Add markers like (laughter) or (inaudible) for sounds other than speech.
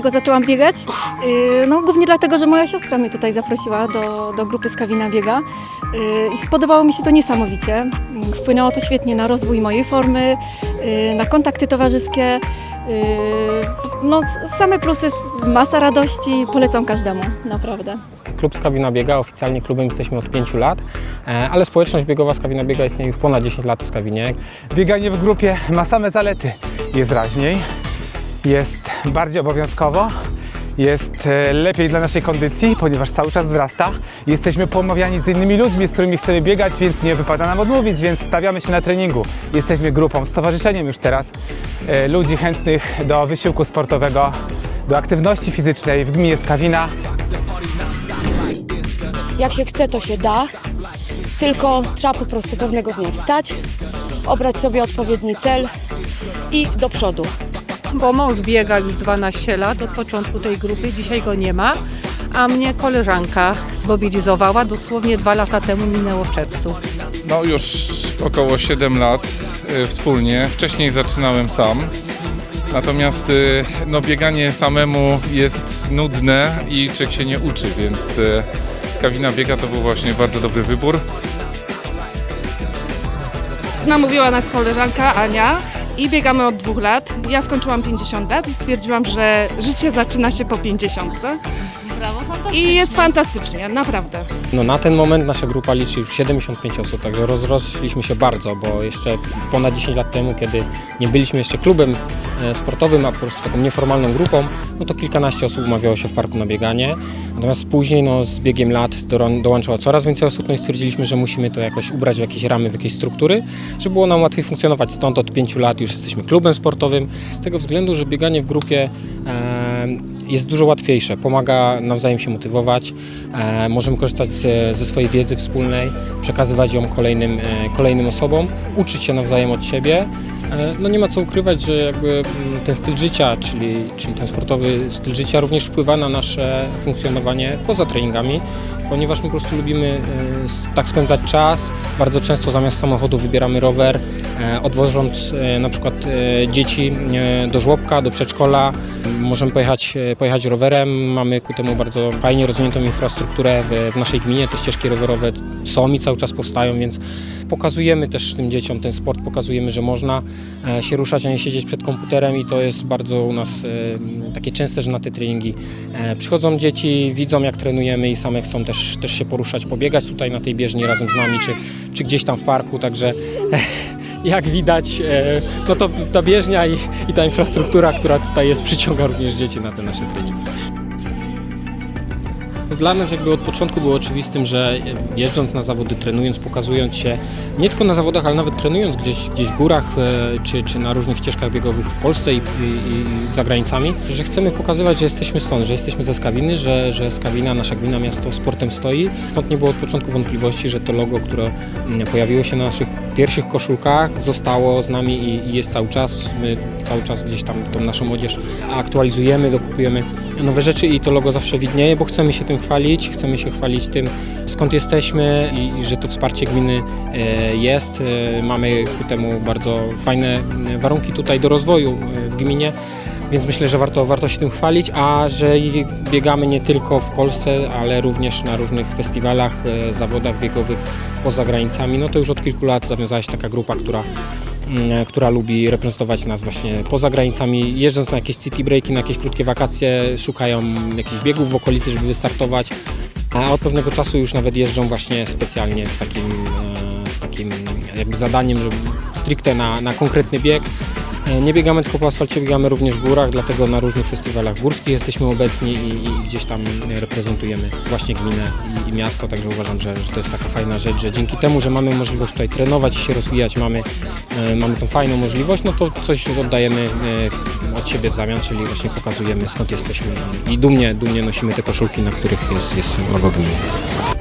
dlaczego zaczęłam biegać? Yy, No głównie dlatego, że moja siostra mnie tutaj zaprosiła do, do grupy Skawina Biega Yy, i spodobało mi się to niesamowicie. Wpłynęło to świetnie na rozwój mojej formy, yy, na kontakty towarzyskie. No same plusy, masa radości, polecam każdemu, naprawdę. Klub Skawina Biega, oficjalnie klubem jesteśmy od 5 lat, e, ale społeczność biegowa Skawina Biega istnieje już ponad 10 lat w Skawinie. Bieganie w grupie ma same zalety. Jest raźniej, jest bardziej obowiązkowo, jest e, lepiej dla naszej kondycji, ponieważ cały czas wzrasta. Jesteśmy pomawiani z innymi ludźmi, z którymi chcemy biegać, więc nie wypada nam odmówić, więc stawiamy się na treningu. Jesteśmy grupą, stowarzyszeniem już teraz e, ludzi chętnych do wysiłku sportowego, do aktywności fizycznej w gminie Skawina. Jak się chce, to się da. Tylko trzeba po prostu pewnego dnia wstać, obrać sobie odpowiedni cel i do przodu. Bo mąż biega już 12 lat od początku tej grupy, dzisiaj go nie ma, a mnie koleżanka zmobilizowała, dosłownie dwa lata temu minęło w czerwcu. No już około 7 lat y, wspólnie. Wcześniej zaczynałem sam. Natomiast y, no, bieganie samemu jest nudne i człowiek się nie uczy, więc y, Skawina Biega to był właśnie bardzo dobry wybór. Namówiła nas koleżanka Ania i biegamy od dwóch lat. Ja skończyłam 50 lat i stwierdziłam, że życie zaczyna się po 50. Brawo, fantastycznie. I jest fantastycznie, naprawdę. No, na ten moment nasza grupa liczy już 75 osób, także rozrośliśmy się bardzo, bo jeszcze ponad 10 lat temu, kiedy nie byliśmy jeszcze klubem e, sportowym, a po prostu taką nieformalną grupą, no to kilkanaście osób umawiało się w parku na bieganie. Natomiast później no, z biegiem lat dołączyło coraz więcej osób, no i stwierdziliśmy, że musimy to jakoś ubrać w jakieś ramy, w jakieś struktury, żeby było nam łatwiej funkcjonować. Stąd od 5 lat już jesteśmy klubem sportowym, z tego względu, że bieganie w grupie e, jest dużo łatwiejsze, pomaga nawzajem się motywować, e, możemy korzystać ze, swojej wiedzy wspólnej, przekazywać ją kolejnym, e, kolejnym osobom, uczyć się nawzajem od siebie. E, no nie ma co ukrywać, że jakby mm, ten styl życia, czyli, czyli ten sportowy styl życia również wpływa na nasze funkcjonowanie poza treningami, ponieważ my po prostu lubimy tak spędzać czas. Bardzo często zamiast samochodu wybieramy rower, odwożąc na przykład dzieci do żłobka, do przedszkola. Możemy pojechać, pojechać rowerem. Mamy ku temu bardzo fajnie rozwiniętą infrastrukturę w, w naszej gminie. Te ścieżki rowerowe są i cały czas powstają, więc pokazujemy też tym dzieciom ten sport, pokazujemy, że można e, się ruszać, a nie siedzieć przed komputerem i to jest bardzo u nas e, takie częste, że na te treningi e, przychodzą dzieci, widzą jak trenujemy i same chcą też, też się poruszać, pobiegać tutaj na tej bieżni razem z nami, czy, czy gdzieś tam w parku, także (laughs) jak widać, e, no to ta bieżnia i, i ta infrastruktura, która tutaj jest, przyciąga również dzieci na te nasze treningi. Dla nas jakby od początku było oczywistym, że jeżdżąc na zawody, trenując, pokazując się nie tylko na zawodach, ale nawet trenując gdzieś, gdzieś w górach e, czy, czy na różnych ścieżkach biegowych w Polsce i, i, i za granicami, że chcemy pokazywać, że jesteśmy stąd, że jesteśmy ze Skawiny, że, że Skawina, nasza gmina, miasto sportem stoi. Stąd nie było od początku wątpliwości, że to logo, które mm, pojawiło się na naszych pierwszych koszulkach, zostało z nami i, jest cały czas. My cały czas gdzieś tam tą naszą odzież aktualizujemy, dokupujemy nowe rzeczy i to logo zawsze widnieje, bo chcemy się tym chwalić, chcemy się chwalić tym, skąd jesteśmy i, i że to wsparcie gminy e, jest. E, Mamy ku temu bardzo fajne warunki tutaj do rozwoju e, w gminie. Więc myślę, że warto, warto się tym chwalić, a że biegamy nie tylko w Polsce, ale również na różnych festiwalach, e, zawodach biegowych poza granicami. No to już od kilku lat zawiązała się taka grupa, która, mm, która lubi reprezentować nas właśnie poza granicami, jeżdżąc na jakieś city breaki, na jakieś krótkie wakacje, szukają jakichś biegów w okolicy, żeby wystartować. A od pewnego czasu już nawet jeżdżą właśnie specjalnie z takim, e, z takim jakby zadaniem, żeby stricte na, na konkretny bieg. E, Nie biegamy tylko po asfalcie, biegamy również w górach, dlatego na różnych festiwalach górskich jesteśmy obecni i, i gdzieś tam reprezentujemy właśnie gminę i, i miasto, także uważam, że, że to jest taka fajna rzecz, że dzięki temu, że mamy możliwość tutaj trenować i się rozwijać, mamy, e, mamy tą fajną możliwość, no to coś oddajemy e, od siebie w zamian, czyli właśnie pokazujemy skąd jesteśmy i dumnie, dumnie nosimy te koszulki, na których jest, jest logo gminy.